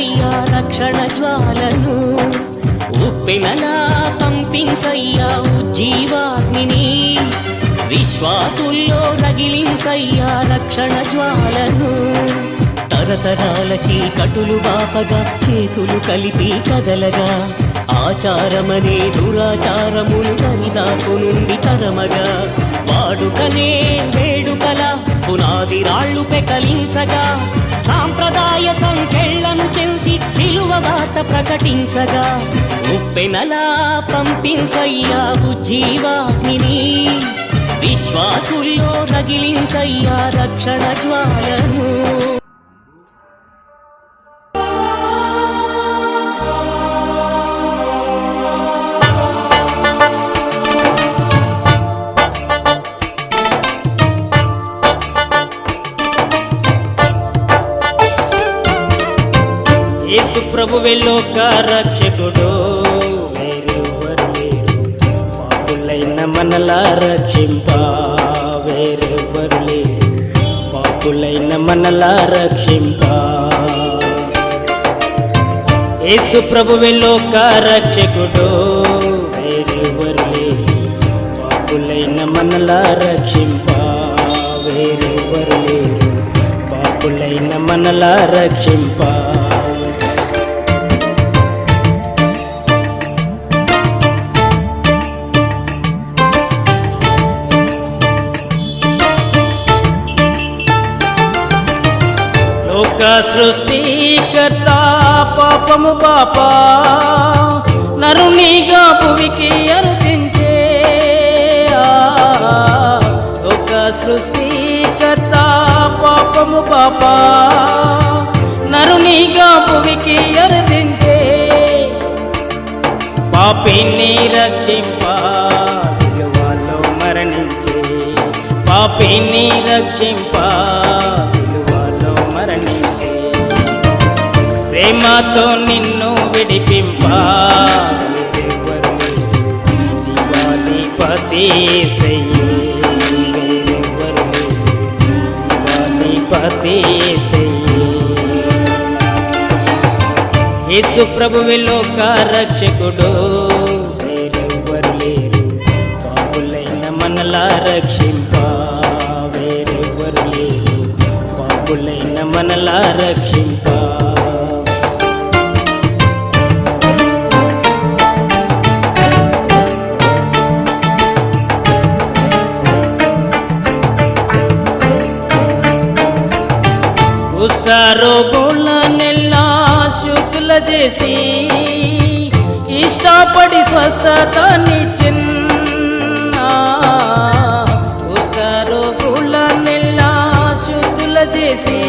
పంపించయ్యా రక్షణ జ్వాలను. ఉప్పెనలా పంపించయ్యా ఉజ్జీవాగ్ని విశ్వాసుల్లో రగిలించయ్యా రక్షణ జ్వాలను. తరతరాల చీకటులు బాపగా చేతులు కలిపి కదలగా. ఆచారమనే దురాచారములు దరిదాపు నుండి తరమగా. వాడుకనే వేడుకల పునాది రాళ్ళు పెకలించగా సాంప్రదాయ సంఖ్యలను తెంచి సిలువ వార్త ప్రకటించగా ఉప్పెనలా పంపించయ్యా జీవాగ్ని విశ్వాసుల్లో రగిలించయ్యా రక్షణ జ్వాలను. ప్రభువే లోక రక్షకుడు. వేరెవరు లేరు. పాపులైన మనలా రక్షింప. వేరెవరు లేరు. పాపులైన మనలా రక్షింప. యేసు ప్రభువే లోక రక్షకుడు. వేరెవరు లేరు. పాపులైన మనలా రక్షింప. వేరెవరు లేరు. పాపులైన మనలా రక్షింప. సృష్టికర్త పాపము పాప నరునిగా భువికి అరుదించే ఒక సృష్టికర్త పాపము పాప నరునిగా భువికి అరుదించే పాపిని రక్షింప సిలువలో మరణించే పాపిని రక్షింప. ప్రేమతో నిన్ను విడిపింపా. జీవాధిపతి జీవాధిపతి యేసు ప్రభువి లోక రక్షకుడు. వేరెవ్వరు లేరు. పాపులైన మనలా రక్షింపా. వేరెవ్వరు లేరు. పాపులైన మనలా రక్షింప. కుష్ఠరోగుల నెల్లా శుద్ధుల చేసి ఇష్టపడి స్వస్థతనిచ్చిన్ కుష్ఠరోగుల నెల్లా శుద్ధుల చేసి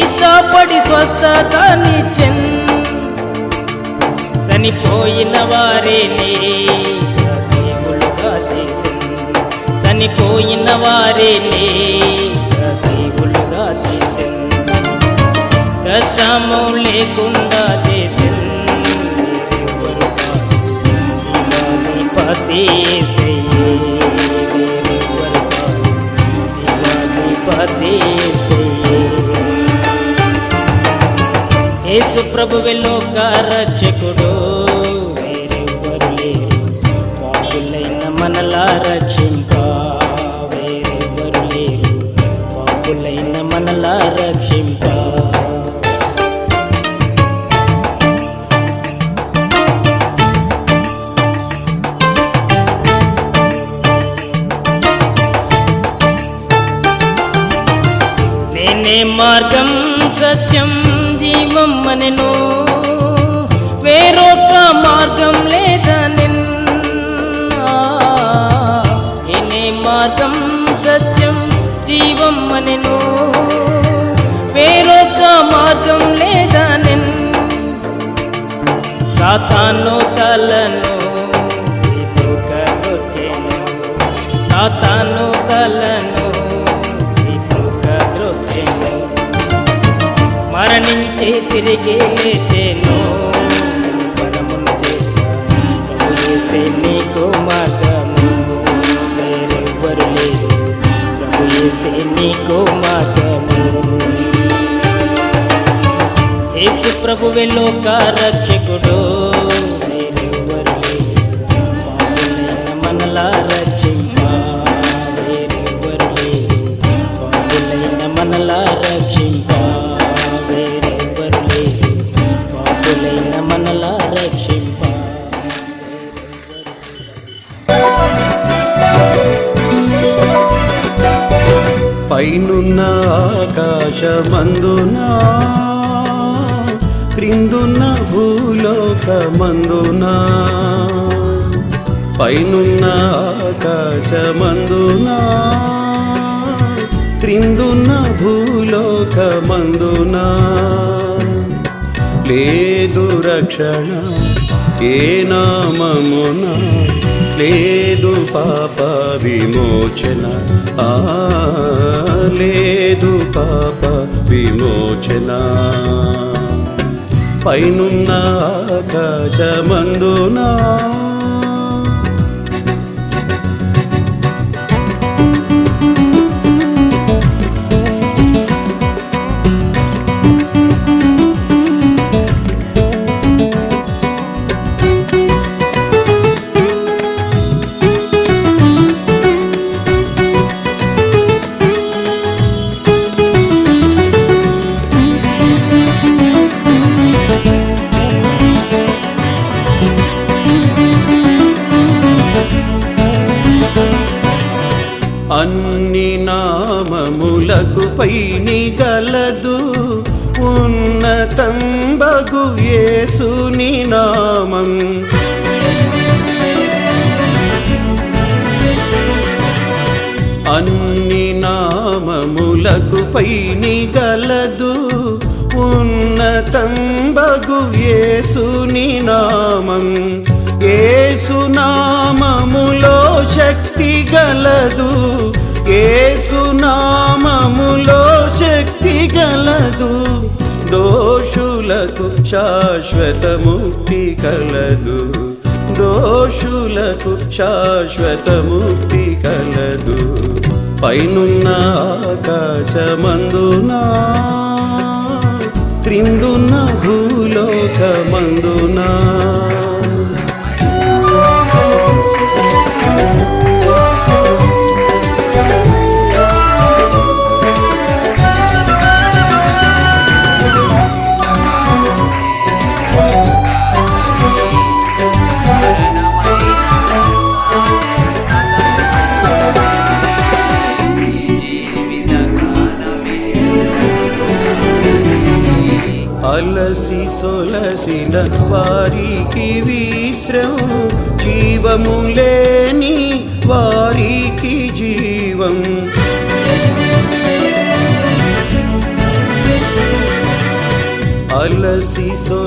ఇష్టపడి స్వస్థతనిచ్చిన్ చనిపోయిన వారిని సజీవులుగా చేసి చనిపోయిన వారిని కష్టము లేకుండా చేసింది వేరెవ్వరు జీవాధిపతి యేసు ప్రభువే లోక రక్షకుడు. వేరెవ్వరు లేరు. పాపులైన మనలా నేనే మార్గం సత్యం జీవం మనను వేరొక మార్గం లేదా నేనే మార్గం సత్యం జీవం మనను వేరొక మార్గం లేదా సాతాను తలను సాతాను తలను మరణించి తిరిగి లేచేను పరమును చేర్చా నీకు మాత్రము వేరెవ్వరు లేరు. ప్రభు చేసే నీకు మాత్రము యేసు ప్రభువే లోక రక్షకుడు. పైనున్న ఆకాశమందున క్రిందున్న భూలోకమందున పైనున్న ఆకాశమందున క్రిందున్న భూలోకమందున. లేదు రక్షణ ఏ నామమున లేదు పాప విమోచన ఆ లేదు పాప విమోచన. పైనున్న ఆకాశమందునా నామములకు పైని గలదు. ఉన్నతంబగు యేసుని నామం. అన్ని నామములకు పైని గలదు. ఉన్నతంబగు యేసుని నామం. యేసునామములో శక్తి గలదు. ఏసునామములో శక్తి కలదు. దోషులకు శాశ్వత ముక్తి కలదు. దోషులకు శాశ్వత ముక్తి కలదు. పైనున్న ఆకాశమందునా అలసి సొలసిన వారికి విశ్రం జీవము లేని వారికి జీవం. అలసి సొల